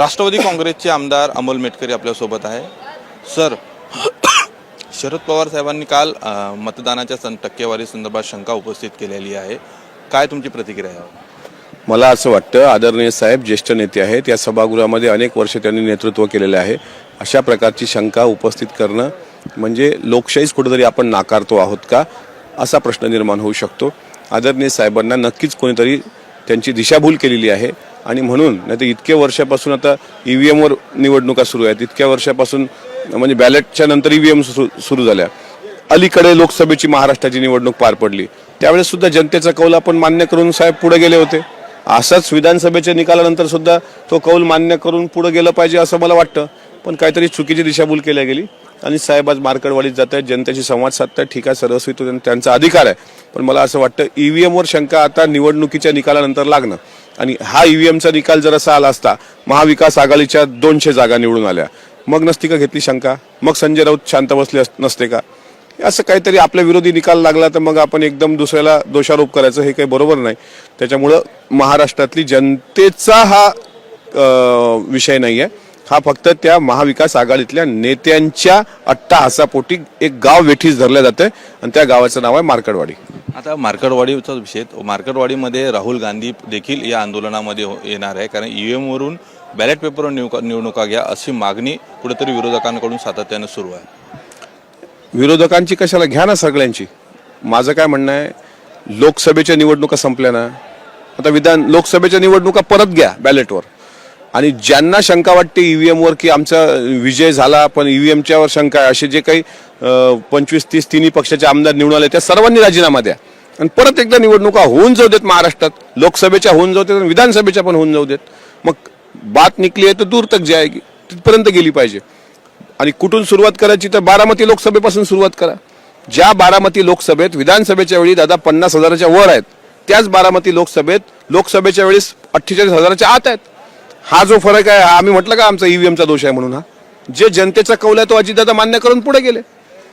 राष्ट्रवादी काँग्रेसचे आमदार अमोल मेटकरी आपल्यासोबत आहे. सर शरद पवार साहेबांनी काल मतदानाच्या सं टक्केवारी संदर्भात शंका उपस्थित केलेली आहे. काय तुमची प्रतिक्रिया आहे? मला असं वाटतं आदरणीय साहेब ज्येष्ठ नेते आहेत या सभागृहामध्ये अनेक वर्ष त्यांनी नेतृत्व केलेले आहे. अशा प्रकारची शंका उपस्थित करणं म्हणजे लोकशाहीच कुठेतरी आपण नाकारतो आहोत का असा प्रश्न निर्माण होऊ शकतो. आदरणीय साहेबांना नक्कीच कोणीतरी त्यांची दिशाभूल केलेली आहे. आणि म्हणून नाही तर इतक्या वर्षापासून आता ई व्ही एमवर निवडणुका सुरू आहेत. इतक्या वर्षापासून म्हणजे बॅलेटच्या नंतर ई व्ही एम सुरू झाल्या. अलीकडे लोकसभेची महाराष्ट्राची निवडणूक पार पडली. त्यावेळेस सुद्धा जनतेचा कौल आपण मान्य करून साहेब पुढे गेले होते. असाच विधानसभेच्या निकालानंतर सुद्धा तो कौल मान्य करून पुढे गेलं पाहिजे असं मला वाटतं. पण काहीतरी चुकीची दिशाभूल केल्या गेली. आणि साहेब आज मार्कडवाडीत जात आहेत. जनतेशी संवाद साधतात ठीक आहे सर्वस्वी तो त्यांचा अधिकार आहे. पण मला असं वाटतं ईव्हीएमवर शंका आता निवडणुकीच्या निकालानंतर लागणं. आणि हा ईव्हीएमचा निकाल जर असा आला असता महाविकास आघाडीच्या दोनशे जागा निवडून आल्या. मग नसती का घेतली शंका? मग संजय राऊत शांत बसले अस- नसते का? असं काहीतरी आपल्या विरोधी निकाल लागला तर मग आपण एकदम दुसऱ्याला दोषारोप करायचं हे काही बरोबर नाही. त्याच्यामुळं महाराष्ट्रातली जनतेचा हा विषय नाही आहे हा फक्त त्या महाविकास आघाडीतल्या नेत्यांच्या अट्टाहासापोटी एक गाव वेठीस धरलं जातं आणि त्या गावाचं नाव आहे मार्कडवाडी. आता मार्कडवाडीचा विषय मार्कडवाडीमध्ये राहुल गांधी देखील या आंदोलनामध्ये हो- येणार आहे. कारण ईव्हीएम वरून बॅलेट पेपरवर निवडणुका निवडणुका घ्या अशी मागणी कुठेतरी विरोधकांकडून सातत्यानं सुरू आहे. विरोधकांची कशाला घ्या ना सगळ्यांची? माझं काय म्हणणं आहे लोकसभेच्या निवडणुका संपल्या ना आता विधान लोकसभेच्या निवडणुका परत घ्या बॅलेटवर आणि ज्यांना शंका वाटते ई व्ही एमवर की आमचा विजय झाला पण ई व्ही एमच्यावर शंका आहे असे जे काही पंचवीस तीस तिन्ही पक्षाचे आमदार निवडून आले त्या सर्वांनी राजीनामा द्या. आणि परत एकदा निवडणुका होऊन जाऊ देत महाराष्ट्रात लोकसभेच्या होऊन जाऊ देत आणि विधानसभेच्या पण होऊन जाऊ देत. मग बात निकली आहे तर दूर तक जे आहे तिथपर्यंत गेली पाहिजे. आणि कुठून सुरुवात करायची तर बारामती लोकसभेपासून सुरुवात करा. ज्या बारामती लोकसभेत विधानसभेच्या वेळी दादा पन्नास हजाराच्या वर आहेत त्याच बारामती लोकसभेत लोकसभेच्या वेळेस अठ्ठेचाळीस हजाराच्या आत आहेत. हा जो फरक आहे आम्ही म्हटलं का आमचा ईव्हीएमचा दोष आहे म्हणून हा. जे जनतेचा कौल आहे तो अजितदादा मान्य करून पुढे गेले.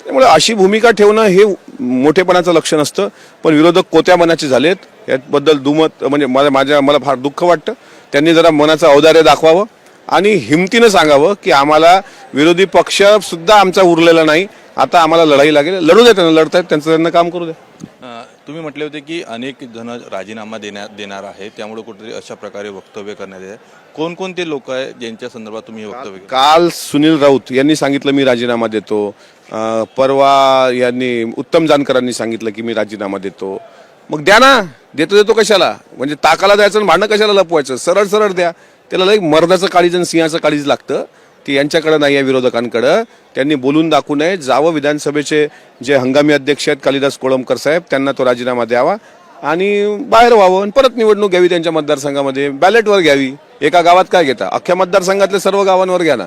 त्यामुळे अशी भूमिका ठेवणं हे मोठेपणाचं लक्षण असतं. पण विरोधक कोत्या मनाचे झालेत याबद्दल दुमत म्हणजे मला माझ्या मला फार दुःख वाटतं. त्यांनी जरा मनाचं औदार्य दाखवावं आणि हिमतीनं सांगावं की आम्हाला विरोधी पक्ष सुद्धा आमचा उरलेला नाही. आता आम्हाला लढाई लागेल. लढू द्या त्यांना लढतायत त्यांचं त्यांना काम करू द्या. तुम्ही म्हटले होते की अनेक जण राजीनामा देण्यात देणार आहे त्यामुळे कुठेतरी अशा प्रकारे वक्तव्य करण्यात येत आहे. कोणकोणते लोक आहे ज्यांच्या संदर्भात तुम्ही हे वक्तव्य केलं? काल सुनील राऊत यांनी सांगितलं मी राजीनामा देतो. अं, परवा यांनी उत्तम जानकरांनी सांगितलं की मी राजीनामा देतो. मग द्या ना. देतो देतो कशाला? म्हणजे ताकाला द्यायचं आणि भांडणं कशाला लपवायचं? सरळ सरळ द्या. त्याला लई मर्दाचं काळीज आणि सिंहाचं काळीज लागतं. ती यांच्याकडं नाही आहे विरोधकांकडं. त्यांनी बोलून दाखवू नये. जावं विधानसभेचे जे हंगामी अध्यक्ष आहेत कालिदास कोळंबकर साहेब त्यांना तो राजीनामा द्यावा. आणि बाहेर व्हावं आणि परत निवडणूक घ्यावी त्यांच्या मतदारसंघामध्ये. बॅलेटवर घ्यावी. एका गावात काय घेता? अख्ख्या मतदारसंघातल्या सर्व गावांवर घ्या ना.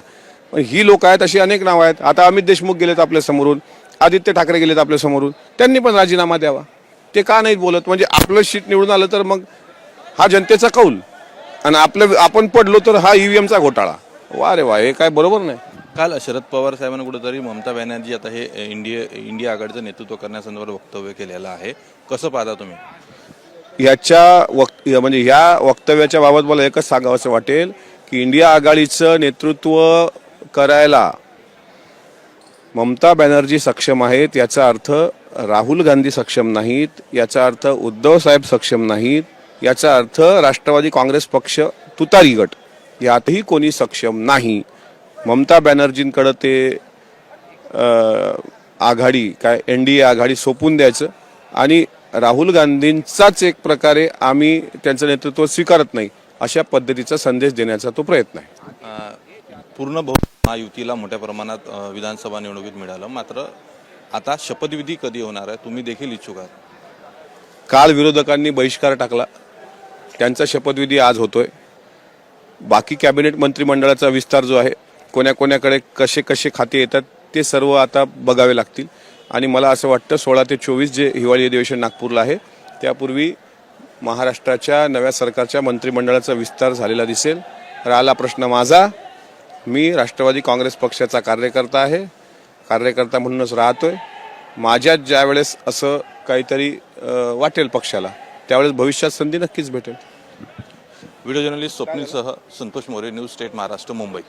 पण ही लोक आहेत अशी अनेक नावं आहेत. आता अमित देशमुख गेलेत आपल्या समोरून. आदित्य ठाकरे गेलेत आपल्या समोरून. त्यांनी पण राजीनामा द्यावा. ते का नाहीत बोलत? म्हणजे आपलं शीट निवडून आलं तर मग हा जनतेचा कौल. आणि आपलं आपण पडलो तर हा ईव्हीएमचा घोटाळा. वा रे वा हे काय बरोबर नाही. काल शरद पवार साहेबांनी कुठेतरी ममता बॅनर्जी आता हे इंडिया इंडिया आघाडीचं नेतृत्व करण्यासंदर्भात वक्तव्य केलेलं आहे. कसं पाहता तुम्ही? याच्या वक्त म्हणजे या वक्तव्याच्या बाबत मला एकच सांगावं असं वाटेल की इंडिया आघाडीचं नेतृत्व करायला ममता बॅनर्जी सक्षम आहेत याचा अर्थ राहुल गांधी सक्षम नाहीत याचा अर्थ उद्धव साहेब सक्षम नाहीत याचा अर्थ राष्ट्रवादी काँग्रेस पक्ष तुतारी गट यातही कोणी सक्षम नाही. ममता बॅनर्जींकडं ते आघाडी काय एन डी ए आघाडी सोपून द्यायचं. आणि राहुल गांधींचाच एक प्रकारे आम्ही त्यांचं नेतृत्व स्वीकारत नाही अशा पद्धतीचा संदेश देण्याचा तो प्रयत्न आहे. पूर्ण बहु महायुतीला मोठ्या प्रमाणात विधानसभा निवडणुकीत मिळालं. मात्र आता शपथविधी कधी होणार आहे तुम्ही देखील इच्छुक आहात. काल विरोधकांनी बहिष्कार टाकला. त्यांचा शपथविधी आज होतोय. बाकी कॅबिनेट मंत्रिमंडळाचा विस्तार जो आहे कोण्या कोण्याकडे कसे कसे खाते येतात ते सर्व आता बघावे लागतील. आणि मला असं वाटतं सोळा ते चोवीस जे हिवाळी अधिवेशन नागपूरला आहे त्यापूर्वी महाराष्ट्राच्या नव्या सरकारच्या मंत्रिमंडळाचा विस्तार झालेला दिसेल. राहिला प्रश्न माझा. मी राष्ट्रवादी काँग्रेस पक्षाचा कार्यकर्ता आहे. कार्यकर्ता म्हणूनच राहतोय. माझ्यात ज्यावेळेस असं काहीतरी वाटेल पक्षाला त्यावेळेस भविष्यात संधी नक्कीच भेटेल. व्हिडिओ जर्नलिस्ट स्वप्नीलसह संतोष मोरे न्यूज स्टेट महाराष्ट्र मुंबई.